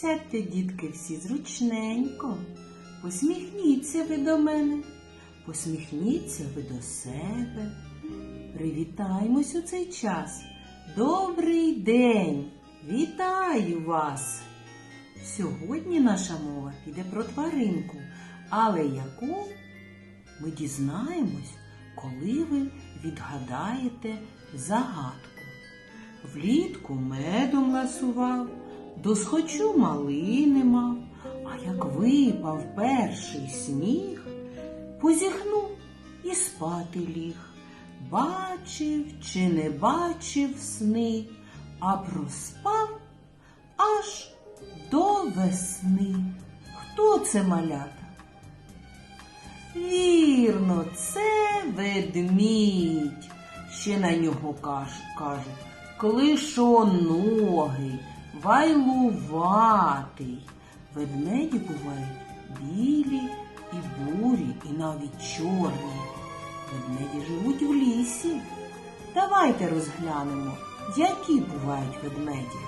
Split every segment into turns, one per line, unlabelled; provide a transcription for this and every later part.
Сядьте, дітки, всі зручненько. Посміхніться ви до мене, посміхніться ви до себе. Привітаємось у цей час. Добрий день! Вітаю вас! Сьогодні наша мова піде про тваринку, але яку ми дізнаємось, коли ви відгадаєте загадку. Влітку медом ласував, досхочу малини мав, а як випав перший сніг, позіхнув і спати ліг. Бачив чи не бачив сни, а проспав аж до весни. Хто це малята? Вірно, це ведмідь. Ще на нього каж- кажуть клишоногий, вайлуватий. Ведмеді бувають білі і бурі, і навіть чорні. Ведмеді живуть в лісі. Давайте розглянемо, які бувають ведмеді.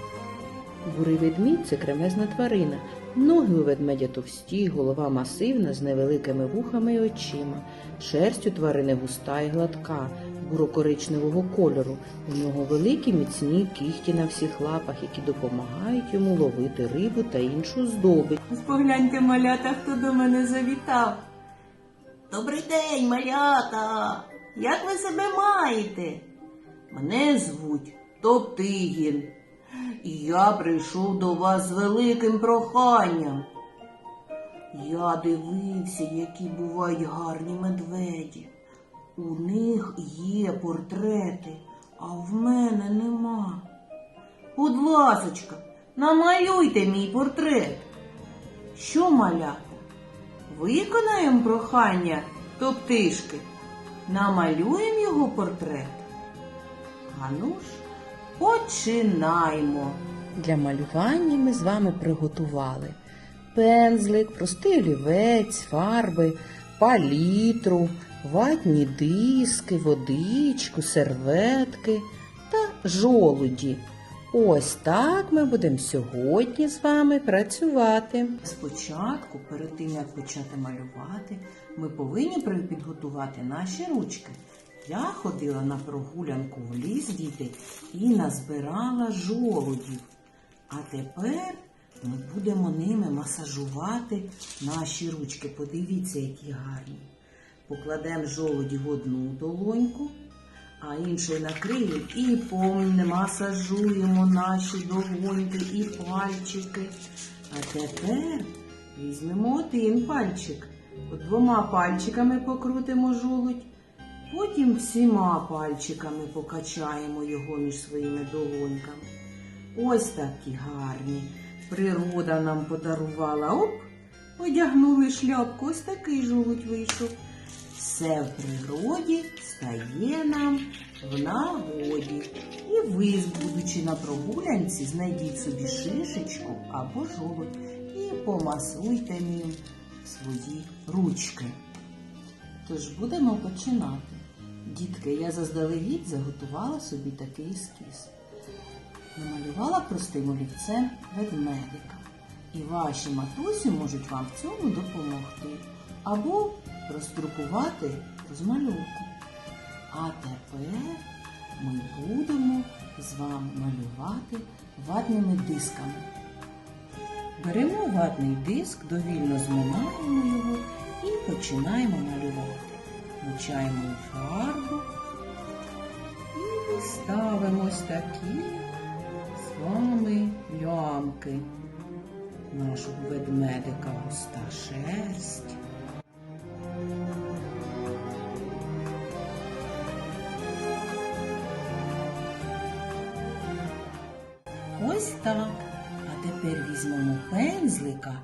Бурий ведмідь це кремезна тварина. Ноги у ведмедя товсті, голова масивна з невеликими вухами і очима. Шерсть у тварини густа і гладка, буро-коричневого кольору. У нього великі міцні кіхті на всіх лапах, які допомагають йому ловити рибу та іншу здобич.
Погляньте, малята, хто до мене завітав. Добрий день, малята! Як ви себе маєте? Мене звуть Топтигін. І я прийшов до вас з великим проханням. Я дивився, які бувають гарні медведі. У них є портрети, а в мене нема. Будь ласочка, намалюйте мій портрет. Що малята? Виконаємо прохання топтишки, намалюємо його портрет. Ану ж, починаймо.
Для малювання ми з вами приготували пензлик, простий олівець, фарби, палітру, ватні диски, водичку, серветки та жолуді. Ось так ми будемо сьогодні з вами працювати.
Спочатку, перед тим як почати малювати, ми повинні підготувати наші ручки. Я ходила на прогулянку в ліс, діти, і назбирала жолудів. А тепер ми будемо ними масажувати наші ручки. Подивіться, які гарні. Покладемо жолуді в одну долоньку, а іншою накриємо і помасажуємо наші долоньки і пальчики. А тепер візьмемо один пальчик. Двома пальчиками покрутимо жолудь, потім всіма пальчиками покачаємо його між своїми долоньками. Ось такі гарні. Природа нам подарувала. Оп, одягнули шляпку, ось такий жолудь вийшов. Все в природі стає нам в нагоді. І ви, будучи на прогулянці, знайдіть собі шишечку або жолудь і помасуйте ним свої ручки. Тож будемо починати. Дітки, я заздалегідь заготувала собі такий ескіз. Намалювала простим олівцем ведмедика. І ваші матусі можуть вам в цьому допомогти. Або роздрукувати розмальовку. А тепер ми будемо з вами малювати ватними дисками. Беремо ватний диск, довільно зминаємо його і починаємо малювати. Мочаємо фарбу і ставимо ось такі з вами лямки нашого ведмедика густа шерсть. Ось так. А тепер візьмемо пензлика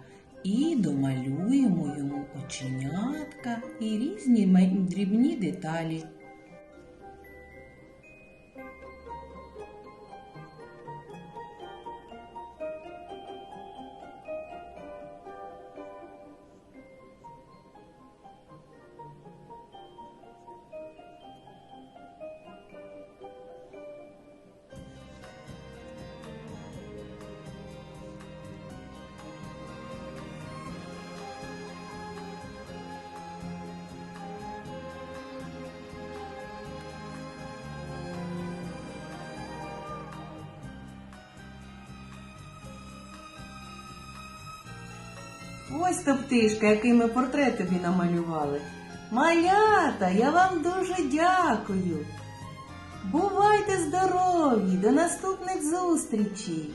і домалюємо йому оченятка і різні дрібні деталі. Ось то птишка, який ми портрет тобі намалювали. Малята, я вам дуже дякую. Бувайте здорові, до наступних зустрічей!